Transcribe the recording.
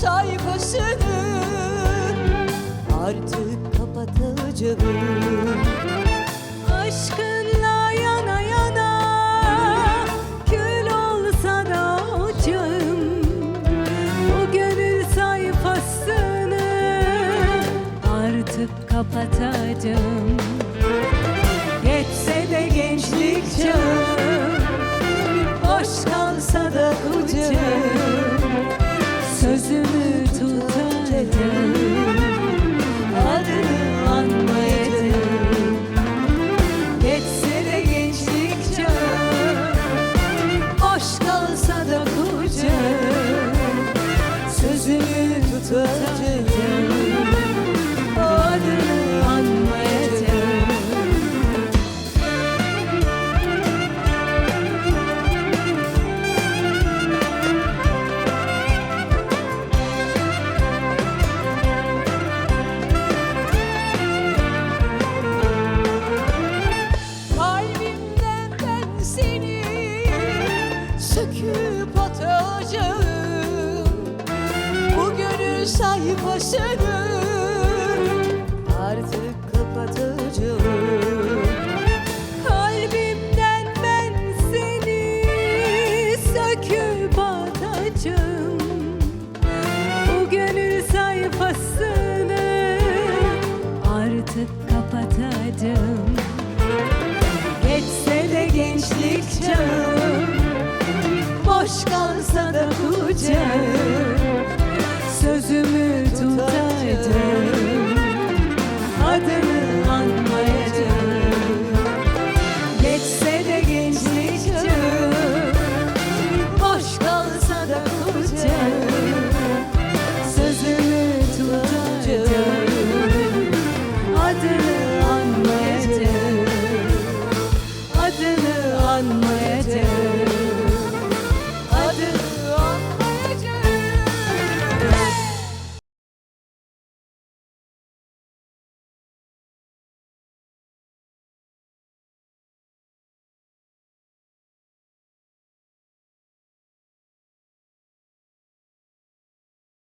sayfasını. Artık kapatacağım. Aşkınla yana yana kül olsa da ocağım Bu gönül sayfasını artık kapatacağım. gözümü olacağım. Bugünün sayfasını artık kapatacağım. Kalbimden ben seni söküp atacağım. Bugünün sayfasını artık kapatacağım. boş kalsa da kucak